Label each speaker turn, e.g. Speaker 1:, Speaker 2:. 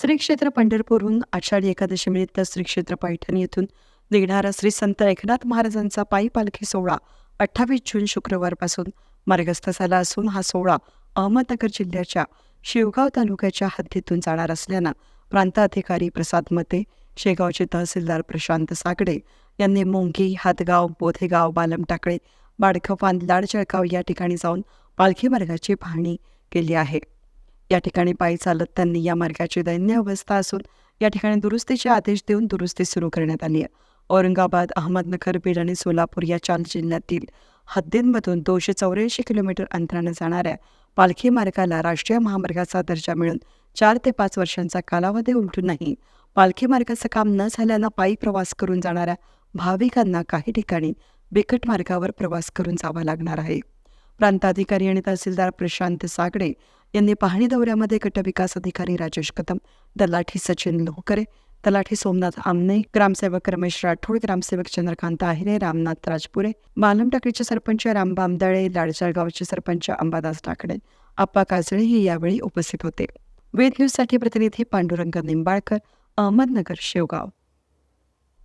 Speaker 1: श्री क्षेत्र पंढरपूरहून आषाढी एकादशीनिमित्त श्री क्षेत्र पैठणी येथून निघणारा श्री संत एकनाथ महाराजांचा पायी पालखी सोहळा अठ्ठावीस जून शुक्रवारपासून मार्गस्थ झाला असून हा सोहळा अहमदनगर जिल्ह्याच्या शिवगाव तालुक्याच्या हद्दीतून जाणार असल्यानं प्रांताधिकारी प्रसाद मते शेगावचे तहसीलदार प्रशांत सागडे यांनी मोंगी हातगाव बोधेगाव बालमटाकळे बाडखवान लाडजळगाव या ठिकाणी जाऊन पालखी मार्गाची पाहणी केली आहे. या ठिकाणी पायी चालत त्यांनी या मार्गाची दैन्य अवस्था असून या ठिकाणी दुरुस्तीचे आदेश देऊन दुरुस्ती सुरू करण्यात आली आहे. औरंगाबाद अहमदनगर बीड आणि सोलापूर या चार जिल्ह्यातील हद्दींमधून दोनशे चौऱ्याऐंशी किलोमीटर अंतराने जाणाऱ्या पालखी मार्गाला राष्ट्रीय महामार्गाचा दर्जा मिळून चार ते पाच वर्षांचा कालावधी उलटूनही पालखी मार्गाचं काम न झाल्यानं पायी प्रवास करून जाणाऱ्या भाविकांना काही ठिकाणी बिकट मार्गावर प्रवास करून जावा लागणार आहे. प्रांताधिकारी आणि तहसीलदार प्रशांत सागडे यांनी पाहणी दौऱ्यामध्ये गटविकास अधिकारी राजेश कदम तलाठी सचिन लोहकरे तलाठी सोमनाथ आमने ग्रामसेवक रमेश राठोड ग्रामसेवक चंद्रकांत आहिरे रामनाथ राजपुरे मालमटाकडीचे सरपंच रामबाम दळे लाडजळगावचे सरपंच अंबादास टाकडे आप्पा काजळे हे यावेळी उपस्थित होते. वेद न्यूजसाठी प्रतिनिधी पांडुरंग निंबाळकर अहमदनगर शेवगाव.